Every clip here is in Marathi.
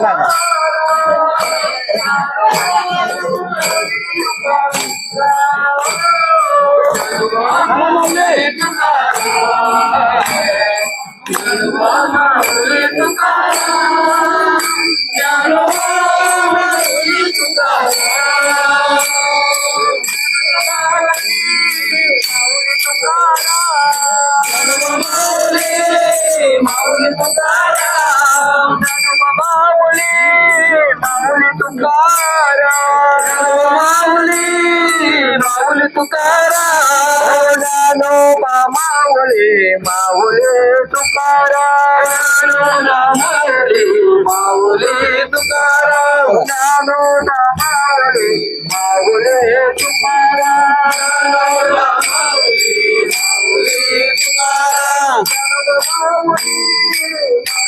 Nada. Ya no más de tu cara, ya no más. तुकारानो माऊली माऊले माऊली माऊले तुकाराम. ज्ञानो माऊले माऊली तुकाराम. माऊली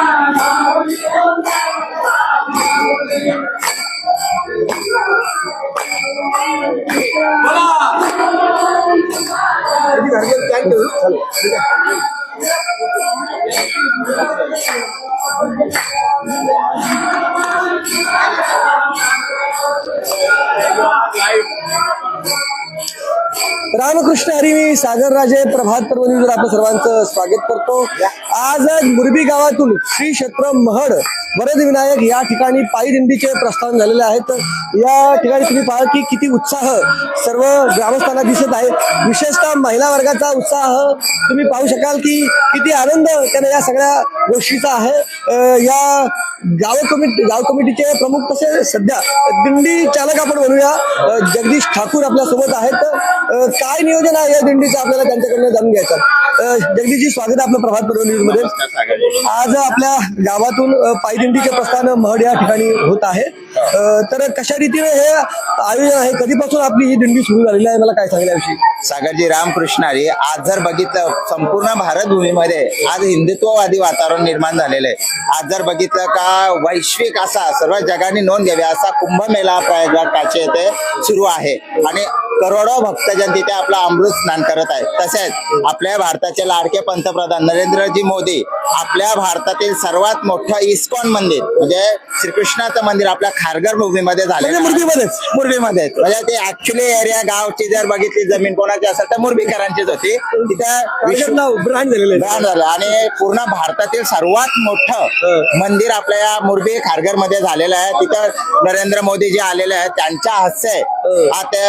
रामकृष्ण हरी मी सागर राजे प्रभात पर्वणीवर आपलं सर्वांचं स्वागत करतो. आज मुरबी गावातून श्री क्षेत्र महड वरद विनायक या ठिकाणी पायी दिंडीचे प्रस्थान झालेले आहेत. या ठिकाणी तुम्ही पाहा की किती उत्साह सर्व ग्रामस्थांना दिसत आहे विशेषतः महिला वर्गाचा उत्साह तुम्ही पाहू शकाल की किती आनंद त्यांना या सगळ्या गोष्टीचा आहे. या गाव कमिटी गाव कमिटीचे प्रमुख तसे सध्या दिंडी चालक आपण म्हणूया जगदीश ठाकूर आपल्यासोबत आहेत काय नियोजन आहे या दिंडीचं? आपल्याला त्यांच्याकडनं जाणून घ्यायचं जगदीशजी स्वागत आहे आपलं प्रभात पर्व न्यूजमध्ये. आज आपल्या गावातून पायदिंडीचे प्रस्थान महड या ठिकाणी होत आहे. तर कशा रीतीने हे आयोजन आहे? कधीपासून आपली ही दिंडी सुरू झालेली आहे? मला काय सांगण्याविषयी सागरजी रामकृष्ण हरी आज जर बघितलं संपूर्ण भारत भूमीमध्ये आज हिंदुत्ववादी वातावरण निर्माण झालेलं आहे. आज जर बघितलं का वैश्विक असा सर्व जगाने नोंद घ्यावी असा कुंभमेळा प्रयागराज काचे येथे सुरू आहे. आणि करोडो भक्तजन तिथे आपला अमृत स्नान करत आहेत. तसेच आपल्या भारताचे लाडके पंतप्रधान नरेंद्रजी मोदी आपल्या भारतातील सर्वात मोठं इस्कॉन मंदिर म्हणजे श्रीकृष्णाचं मंदिर आपल्या खारघर म्हणजे आहे. मुरबीमध्येच? मुरबीमध्ये म्हणजे ती ऍक्च्युली एरिया गावची जर बघितली जमीन कोणाची असेल तर मुरबीकरांचीच होती. तिथं ब्रँड आहे. झालं आणि पूर्ण भारतातील सर्वात मोठं मंदिर आपल्या या मुरबी खारघरमध्ये झालेलं आहे. तिथं नरेंद्र मोदी जे आलेले आहेत. त्यांच्या हस्ते हा. ते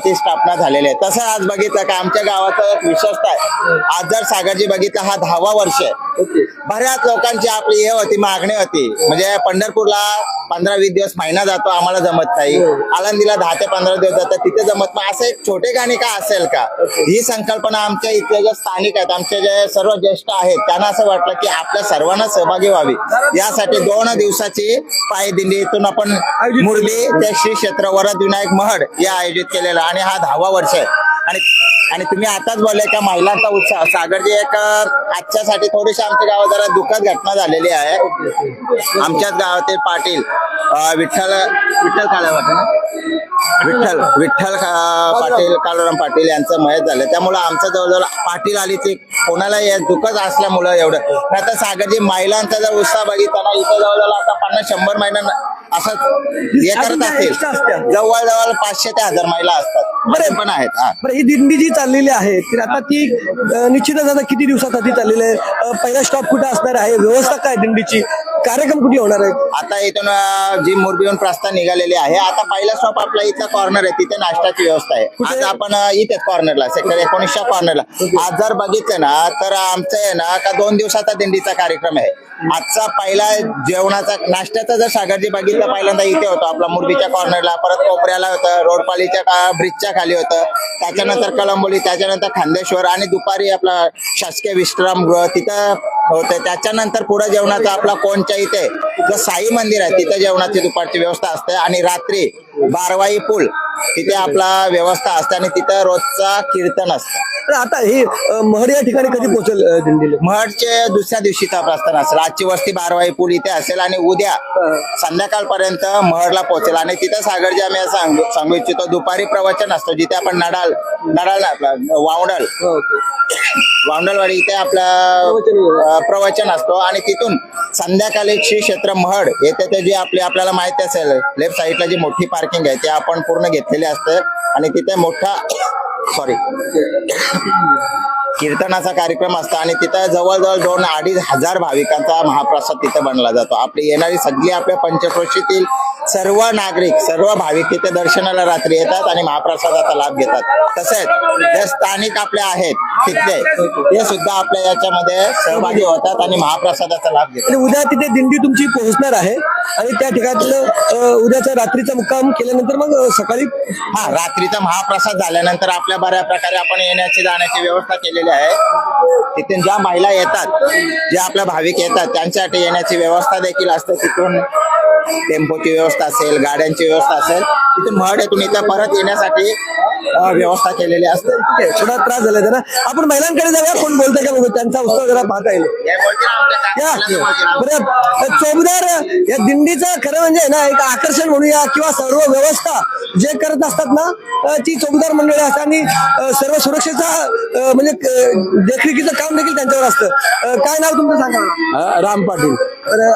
आपली प्रतिष्ठापना झालेली आहे. तसं आज बघितलं का आमच्या गावाचं एक विशेषता आहे. आज जर सागरजी बघितलं हा दहावा वर्ष आहे. बऱ्याच लोकांची आपली हे होती मागणी होती. म्हणजे पंढरपूरला पंधरा वीस दिवस महिना जातो आम्हाला जमत नाही. आळंदीला दहा ते पंधरा दिवस जातात तिथे जमत नाही. असं एक छोटे गाणी का असेल का? ही संकल्पना आमच्या इथले जे स्थानिक आहेत आमचे जे सर्व ज्येष्ठ आहेत त्यांना असं वाटलं की आपल्या सर्वांना सहभागी व्हावी. यासाठी दोन दिवसाची पायदिंडी इथून आपण मुरली ते श्री क्षेत्र वरद विनायक महड हे आयोजित केलेलं आणि हा दहावा वर्ष आहे. आणि आणि तुम्ही आताच बोलले का महिलांचा उत्साह. सागरजी एक आजच्यासाठी थोडीशी आमच्या गावात जरा दुःखद घटना झालेली आहे. आमच्याच गावातील पाटील विठ्ठल विठ्ठल काळे विठ्ठल विठ्ठल पाटील काळोराम पाटील यांचं मयत झालं. त्यामुळं आमचं जवळजवळ पाटील आली ती कोणाला दुःखच असल्यामुळं एवढं. नाही तर सागरजी महिलांचा जर उत्साह बघितला ना इथं जवळजवळ आता पन्नास शंभर महिन्यांना असं हे करत असतील. असत्या. जवळजवळ पाचशे ते हजार महिला असतात. बरे. पण आहेत हा. बरं ही दिंडी जी चाललेली आहे तर आता ती अ, निश्चितच आता किती दिवसासाठी चाललेली आहे? अ, पहिला स्टॉप कुठे असणार आहे? व्यवस्था काय दिंडीची? कार्यक्रम कुठे होणार आहे आता इथून अं, जी मुरबीहून प्रस्थान निघालेली आहे आता पहिला स्टॉप आपला इथला कॉर्नर आहे तिथे नाश्त्याची व्यवस्था आहे. कुठे? आज आपण अं, इथेच कॉर्नरला सेक्टर एकोणीसच्या कॉर्नरला आज जर बघितलं ना तर आमचं आहे ना का दोन दिवसाचा दिंडीचा कार्यक्रम आहे. आजचा पहिला जेवणाचा नाश्त्याचा जर सागरजी बघितलं पहिल्यांदा इथे होतो आपला मुरबीच्या कॉर्नरला परत कोपऱ्याला होतं रोडपालीच्या का ब्रिजच्या खाली होतं. त्याच्यानंतर कळंबोली त्याच्यानंतर खांदेश्वर आणि दुपारी आपला शासकीय विश्रामगृह तिथं होते. त्याच्यानंतर पुढे जेवणाचा आपला कोणच्या इथे जो साई मंदिर आहे तिथे जेवणाची दुपारची व्यवस्था असते. आणि रात्री बारवाई पूल. तिथे आपला व्यवस्था असते आणि तिथं रोजचा कीर्तन असतं. तर आता ही अ, महड या ठिकाणी कधी पोहोचेल अ, दिंडीला? महडचे दुसऱ्या दिवशीचा प्रस्थान असेल आजची वस्ती बारवाई पूल इथे असेल आणि उद्या संध्याकाळपर्यंत महडला पोहोचेल. आणि तिथं सागरजी आम्ही असं सांगू सांगू इच्छितो दुपारी प्रवचन असतो. जिथे आपण नडाल नडाल नाही आपला वावडल. वावंडलवाडी इथे आपला अ, प्रवचन असतो. आणि तिथून संध्याकाळी श्री क्षेत्र महड येथे ते जे आपली आपल्याला माहिती असेल लेफ्ट साईडला जी मोठी पार्किंग आहे ते आपण पूर्ण घेतलेली असते. आणि तिथे मोठा सॉरी कीर्तनाचा कार्यक्रम असतो आणि तिथं जवळजवळ दोन अडीच हजार भाविकांचा महाप्रसाद तिथे बनला जातो. आपली येणारी सगळी आपल्या पंचक्रोशीतील सर्व नागरिक सर्व भाविक तिथे दर्शनाला रात्री येतात आणि महाप्रसादाचा लाभ घेतात. तसेच जे स्थानिक आपले आहेत तिथले ते सुद्धा आपल्या याच्यामध्ये सहभागी होतात आणि महाप्रसादाचा लाभ घेतात. आणि उद्या तिथे दिंडी तुमची पोहोचणार आहे. आणि त्या ठिकाणलं अ, उद्याचा रात्रीचा मुक्काम केल्यानंतर मग सकाळी? हा रात्रीचा महाप्रसाद झाल्यानंतर आपल्या बऱ्या प्रकारे आपण येण्याची जाण्याची व्यवस्था केलेली आहे. तिथून ज्या महिला येतात जे आपल्या भाविक येतात त्यांच्यासाठी येण्याची व्यवस्था देखील असते. तिथून टेम्पोची व्यवस्था असेल गाड्यांची व्यवस्था असेल तिथून महड येथून इथं परत येण्यासाठी व्यवस्था केलेली असते. ठीक आहे, थोडा त्रास झाला त्यांना आपण महिलांकडे जाऊया कोण बोलतंय का बघू? त्यांचा उत्सव जरा पाहता येईल. या बरं चौबदार या दिंडीचं खरं म्हणजे ना एक आकर्षण म्हणूया किंवा सर्व व्यवस्था जे करत असतात ना ती चौबदार मंडळी असतात आणि सर्व सुरक्षेचा म्हणजे देखरेखीचं काम देखील त्यांच्यावर असतं. काय नाव तुमचं सांगा? राम पाटील.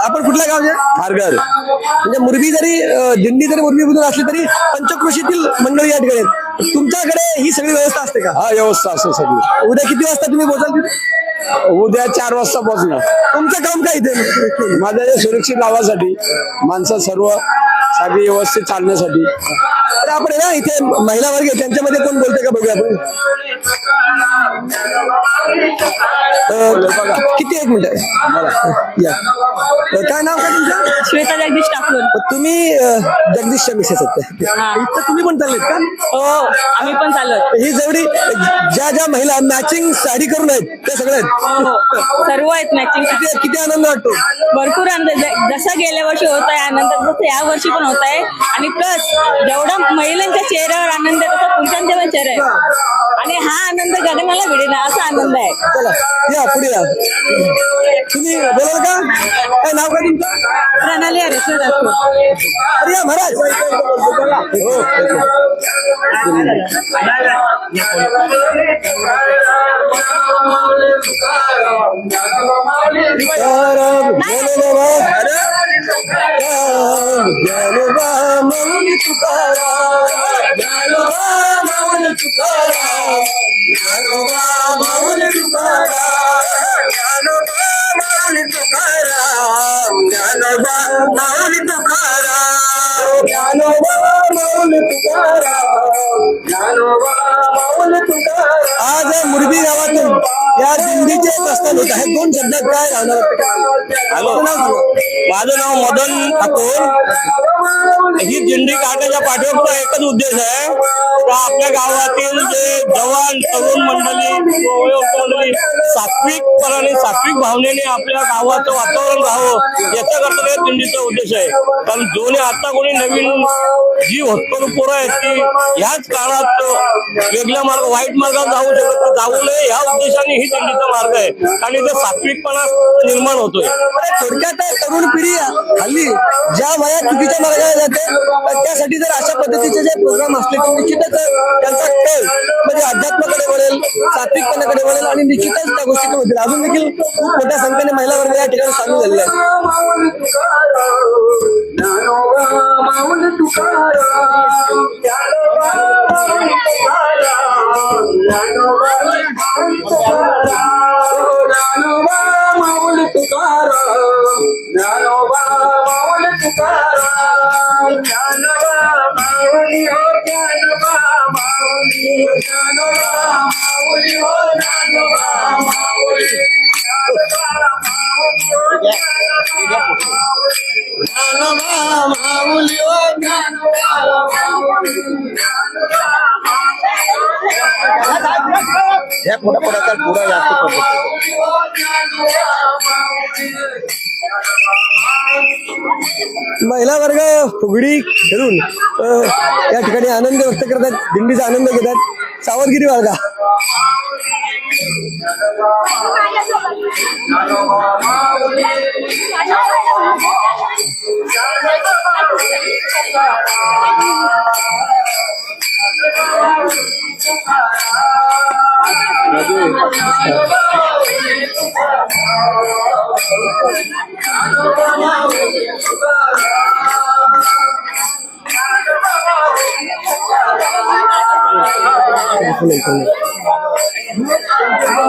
आपण कुठल्या गावचे खारघर. म्हणजे मुरबी जरी दिंडी जरी मुरबीमधून असली तरी पंचक्रोशीतील मंडळी या ठिकाणी. तुमच्याकडे ही सगळी व्यवस्था असते का? हा व्यवस्था असते सगळी. उद्या किती वाजता तुम्ही पोहोचाल? उद्या चार वाजता पोहोचणार तुमचं काम काय इथे? माझ्या या सुरक्षित गावासाठी माणसं सर्व सगळी व्यवस्थित चालण्यासाठी. तर आपण आहे ना इथे महिला वर्ग आहे, त्यांच्यामध्ये कोण बोलतंय का बघूया आपण? अं, किती एक मिनिट? या. अं, काय नाव काय तुमचं? श्वेता जगदीश ठाकूर तुम्ही अं, जगदीशच्या मिसेस आहेत हा. इथं तुम्ही पण चाललेत का? हो आम्ही पण चाललो ही जेवढी ज्या ज्या महिला मॅचिंग साडी करून आहेत त्या सगळ्या आहेत. हो सर्व आहेत मॅचिंग किती किती आनंद वाटतो? भरपूर आनंद. ज- जसं गेल्या वर्षी होत आहे आनंद तसं या वर्षी पण होत आहे. आणि प्लस जेवढा महिलांच्या चेहऱ्यावर आनंद आहे तसा पुरुषांच्या पण चेहरा आहे हा आनंद गगनाला भिडेना असा आनंद आहे चला या पुढे या तुम्ही बोलाल का काय नाव काय तुमचं प्रणाली अरे अरे या महाराज हो तुकाराम ज्ञानोबा ज्ञानोबा माऊली तुकाराम ज्ञानोबा माऊली तुकाराम ज्ञानोबा माऊली तुकाराम ज्ञानोबा प्रस्थान होत आहे दोन शब्दात काय राहणार? हॅलो. माझं नाव मदन ठाकूर ही दिंडी काढण्याच्या पाठीमागचा एकच उद्देश आहे. का आपल्या गावातील जे जवान तरुण मंडळी मंडळी सात्विकपणाने सात्विक भावनेने आपल्या गावाचं वातावरण राहावं याच्याकरता या दिंडीचा उद्देश आहे. कारण दोन्ही आता कोणी नवीन जी होतकरू पोरं आहेत ती ह्याच काळात वेगळ्या मार्ग वाईट मार्गात जाऊ शकत जाऊ नये ह्या उद्देशाने ही दिंडीचा मार्ग आहे. आणि इथे सात्विकपणा निर्माण होतोय. थोडक्यात तरुण पिढी हल्ली ज्या वयात चुकीच्या मार्गाने जाते तर त्यासाठी जर अशा पद्धतीचे जे प्रोग्राम असले तर निश्चितच त्यांचा कल म्हणजे अध्यात्माकडे वळेल सात्विकपणाकडे वळेल आणि निश्चितच त्या गोष्टी होतील अजून देखील मोठ्या संख्येने महिला वर्ग या ठिकाणी सामील झालेले आहेत. जास्त पडतो? महिला वर्ग फुगडी खेळून या ठिकाणी आनंद व्यक्त करतात दिंडीचा आनंद घेतात. सावधगिरी वर्ग.